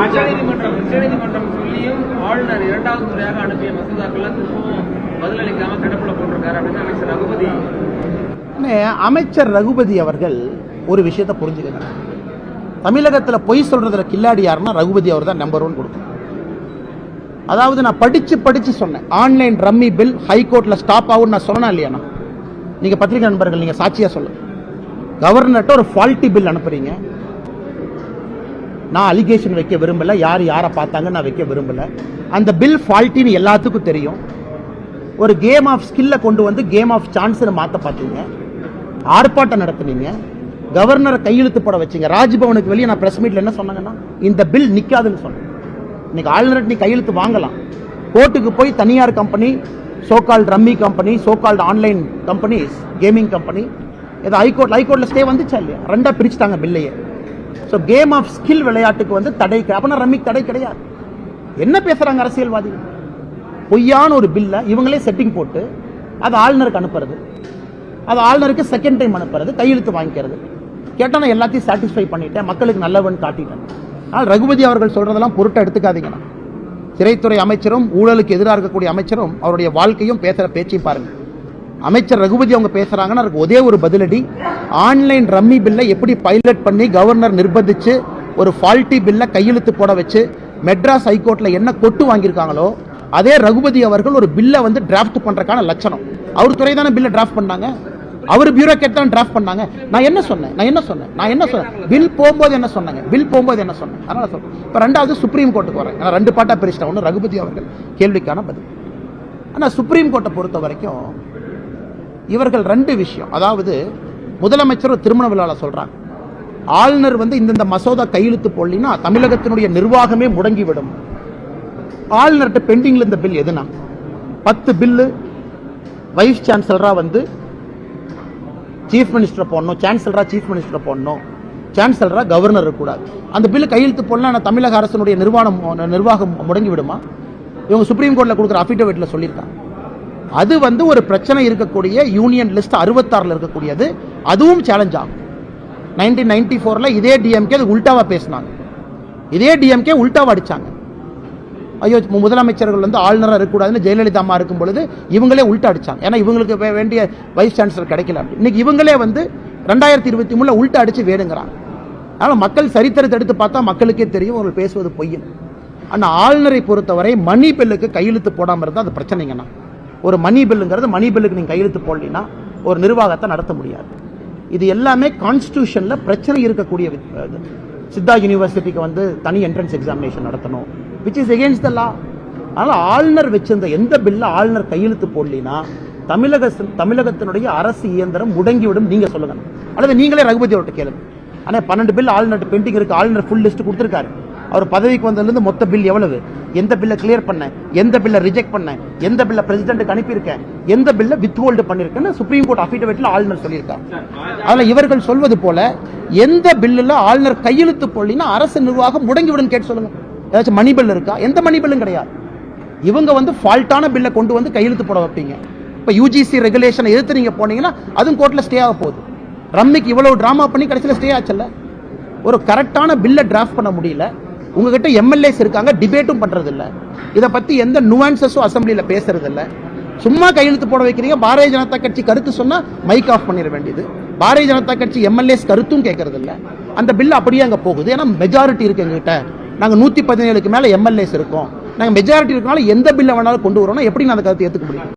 உச்சநீதிமன்றம் உச்சநீதிமன்றம் சொல்லியும் ஆளுநர் இரண்டாவது முறையாக அனுப்பிய மசோதாக்கள்லாம் திரும்பவும் பதிலளிக்காம கிடப்புல போட்டிருக்காரு அப்படின்னு அமைச்சர் ரகுபதி. அமைச்சர் ரகுபதி அவர்கள் ஒரு விஷயத்தை புரிஞ்சுக்கிறார் தமிழகத்தில் பொய் சொல்றதுல கில்லாடி யாருன்னா ரகுபதி அவர் தான் நம்பர் ஒன் கொடுக்கும். அதாவது நான் படிச்சு படிச்சு சொன்னேன். ஆன்லைன் ரம்மி பில் ஹைகோர்ட்ல ஸ்டாப் ஆகும் நான் சொன்னேன் இல்லையா நீங்க பத்திரிகை நண்பர்கள் நீங்க சாட்சியா சொல்லுங்க. கவர்னர்கிட்ட ஒரு ஃபால்ட்டி பில் அனுப்புறீங்க. நான் அலிகேஷன் வைக்க விரும்பலை யார் யாரை பார்த்தாங்க நான் வைக்க விரும்பல. அந்த பில் ஃபால்ட்டின்னு எல்லாத்துக்கும் தெரியும். ஒரு கேம் ஆஃப் ஸ்கில்லை கொண்டு வந்து கேம் ஆஃப் சான்ஸ்னு மாற்ற பார்த்தீங்க ஆர்ப்பாட்டம் நடத்துனீங்க. கவர்னரை கையெழுத்து போட வச்சீங்க. ராஜ்பவனுக்கு வெளியே நான் ப்ரெஸ் மீட்டில் என்ன சொன்னாங்கன்னா இந்த பில் நிற்காதுன்னு சொன்னேன். இன்னைக்கு ஆளுநர் நீ கையெழுத்து வாங்கலாம். கோர்ட்டுக்கு போய் தனியார் company so called rummy company so called online companies gaming company ஏதோ ஹைகோர்ட் ஹைகோர்ட்டில் ஸ்டே வந்துச்சா இல்லையா? ரெண்டாக பிரிச்சுட்டாங்க பில்லையே ஸோ கேம் ஆஃப் ஸ்கில் விளையாட்டுக்கு வந்து தடை அப்படின்னா ரம்மிக்கு தடை கிடையாது. என்ன பேசுறாங்க அரசியல்வாதிகள்? பொய்யான ஒரு பில்லை இவங்களே செட்டிங் போட்டு அது ஆளுநருக்கு அனுப்புறது. அது ஆளுநருக்கு செகண்ட் டைம் அனுப்புறது கையெழுத்து வாங்கிக்கிறது. கேட்டா நான் எல்லாத்தையும் சாட்டிஸ்ஃபை பண்ணிட்டேன். மக்களுக்கு நல்லவன் காட்டிட்டேன். ஆனால் ரகுபதி அவர்கள் சொல்றதெல்லாம் பொருட்டை எடுத்துக்காதீங்கண்ணா சிறைத்துறை அமைச்சரும் ஊழலுக்கு எதிராக இருக்கக்கூடிய அமைச்சரும் அவருடைய வாழ்க்கையும் பேசுற பேச்சையும் பாருங்கள் அமைச்சர் ரகுபதி அவங்க பேசுறாங்கன்னா அதுக்கு ஒரே ஒரு பதிலடி. ஆன்லைன் ரம்மி பில்லை எப்படி பைலட் பண்ணி கவர்னர் நிர்பந்திச்சு ஒரு ஃபால்ட்டி பில்லை கையெழுத்து போட வச்சு மெட்ராஸ் ஹைகோர்ட்ல என்ன கொட்டு வாங்கியிருக்காங்களோ அதே ரகுபதி அவர்கள் ஒரு பில்லை வந்து டிராஃப்ட் பண்றதுக்கான லட்சணம். அவர் துறை தானே பில்லை டிராஃப்ட் பண்ணாங்க? அவர் பியூரோக்ராட் தான் டிராஃப்ட் பண்ணாங்க? நான் என்ன சொன்னேன்? நான் என்ன சொன்னேன்? நான் என்ன சொன்னேன்? பில் போகும்போது என்ன சொன்னாங்க? பில் போகும்போது என்ன சொன்னேன்? அதனால சொல்றேன். இப்போ ரெண்டாவது சுப்ரீம் கோர்ட்டுக்கு வரேன். நான் ரெண்டு பாட்டா பிரிச்சிட்டேன். ஒன்று ரகுபதி அவர்கள் கேள்விக்கான பதில். ஆனால் சுப்ரீம் கோர்ட்டை பொறுத்த வரைக்கும் இவர்கள் ரெண்டு விஷயம். அதாவது முதலமைச்சர் திருமண விழாவில் சொல்றாங்க. ஆளுநர் வந்து இந்தந்த மசோதா கையெழுத்து போடலினா தமிழகத்தினுடைய நிர்வாகமே முடங்கிவிடும். ஆளுநர்கிட்ட பெண்டிங்ல இந்த பில் எதுனா? பத்து பில்லு வைஸ் சான்சலராக வந்து சீஃப் மினிஸ்டரை போடணும் சான்சலராக சீஃப் மினிஸ்டரை போடணும். சான்சலராக கவர்னர் கூடாது அந்த பில்லு கையெழுத்து போடலாம் ஆனால் தமிழக அரசனுடைய நிர்வாகம் நிர்வாகம் முடங்கி விடுமா இவங்க சுப்ரீம் கோர்ட்டில் கொடுக்குற அஃபிடவிட்டில் சொல்லியிருக்காங்க. அது வந்து ஒரு பிரச்சனை இருக்கக்கூடிய யூனியன் லிஸ்ட் அறுபத்தாறுல இருக்கக்கூடியது. அதுவும் சேலஞ்ச் ஆகும். நைன்டீன் நைன்டி ஃபோரில் இதே டிஎம்கே அது உல்டாவாக பேசினாங்க. இதே டிஎம்கே உல்டாவாக அடிச்சாங்க. ஐயோ முதலமைச்சர்கள் வந்து ஆளுநராக இருக்கக்கூடாதுன்னு ஜெயலலிதா அம்மா இருக்கும் பொழுது இவங்களே உல்டா அடிச்சாங்க. ஏன்னா இவங்களுக்கு வே- வேண்டிய வைஸ் சான்சலர் கிடைக்கல இன்னைக்கு இவங்களே வந்து ரெண்டாயிரத்தி இருபத்தி மூணில் உல்ட்டா அடித்து வேணுங்கிறாங்க. அதனால் மக்கள் சரித்திரத்தை எடுத்து பார்த்தா மக்களுக்கே தெரியும் அவங்க பேசுவது பொய்யும். ஆனால் ஆளுநரை பொறுத்தவரை மணி பெல்லுக்கு கையெழுத்து போடாமல் இருந்தால் அது பிரச்சனைங்கண்ணா. ஒரு மணி பில்லுங்கிறது மணி பில்லுக்கு நீங்கள் கையெழுத்து போடலின்னா ஒரு நிர்வாகத்தை நடத்த முடியாது. இது எல்லாமே கான்ஸ்டியூஷனில் பிரச்சனை இருக்கக்கூடிய சித்தா யூனிவர்சிட்டிக்கு வந்து தனி என்ட்ரன்ஸ் எக்ஸாமினேஷன் நடத்தணும் which is against the law அதனால் ஆளுநர் வச்சிருந்த எந்த பில்லை ஆளுநர் கையெழுத்து போடலினா தமிழக தமிழகத்தினுடைய அரசு இயந்திரம் முடங்கிவிடும் நீங்கள் சொல்லுங்க. அல்லது நீங்களே ரகுபதி அவர்கிட்ட கேளுங்க. ஆனால் பன்னெண்டு பில் ஆளுநர் பெயிண்டிங் இருக்குது ஆளுநர் ஃபுல் லிஸ்ட் கொடுத்துருக்காரு. அவர் பதவிக்கு வந்ததுலேருந்து மொத்த பில் எவ்வளவு? எந்த பில்லை கிளியர் பண்ணேன்? எந்த பில்லை ரிஜெக்ட் பண்ணேன்? எந்த பில்லை பிரசிடென்ட்டுக்கு அனுப்பியிருக்கேன்? எந்த பில்லை வித் ஹோல்டு பண்ணிருக்கேன்னு சுப்ரீம் கோர்ட் அஃபிடவிட்டில் ஆளுநர் சொல்லியிருக்காங்க அதில் இவர்கள் சொல்வது போல எந்த பில்லுல ஆளுநர் கையெழுத்து போடலினா அரசு நிர்வாகம் முடங்கிவிடும் கேட்டு சொல்லுங்க. ஏதாச்சும் மணி பில் இருக்கா? எந்த மணி பில்லும் கிடையாது. இவங்க வந்து ஃபால்ட்டான பில்லை கொண்டு வந்து கையெழுத்து போட வைப்பீங்க. இப்போ யூஜிசி ரெகுலேஷனை எதிர்த்து நீங்கள் போனீங்கன்னா அதுவும் கோர்ட்ல ஸ்டே ஆக போகுது. ரம்மிக்கு இவ்வளவு ட்ராமா பண்ணி கடைசியில் ஸ்டே ஆச்சுல்ல? ஒரு கரெக்டான பில்லை டிராஃப்ட் பண்ண முடியல. உங்ககிட்ட எம்எல்ஏஸ் இருக்காங்க டிபேட்டும் பண்ணுறதில்ல இதை பற்றி எந்த நுவான்சஸும் அசம்பிளியில் பேசுறதில்ல. சும்மா கையெழுத்து போட வைக்கிறீங்க பாரதிய ஜனதா கட்சி கருத்து சொன்னால் மைக் ஆஃப் பண்ணிட வேண்டியது. பாரதிய ஜனதா கட்சி எம்எல்ஏஸ் கருத்தும் கேட்கறதில்ல அந்த பில் அப்படியே அங்கே போகுது. ஏன்னா மெஜாரிட்டி இருக்கு எங்ககிட்ட. நாங்கள் நூற்றி பதினேழுக்கு மேலே எம்எல்ஏஸ் இருக்கோம். நாங்கள் மெஜாரிட்டி இருக்கனால எந்த பில்லை வேணாலும் கொண்டு வரோம்னா எப்படி நான் அந்த கருத்தை ஏற்றுக்க முடியும்?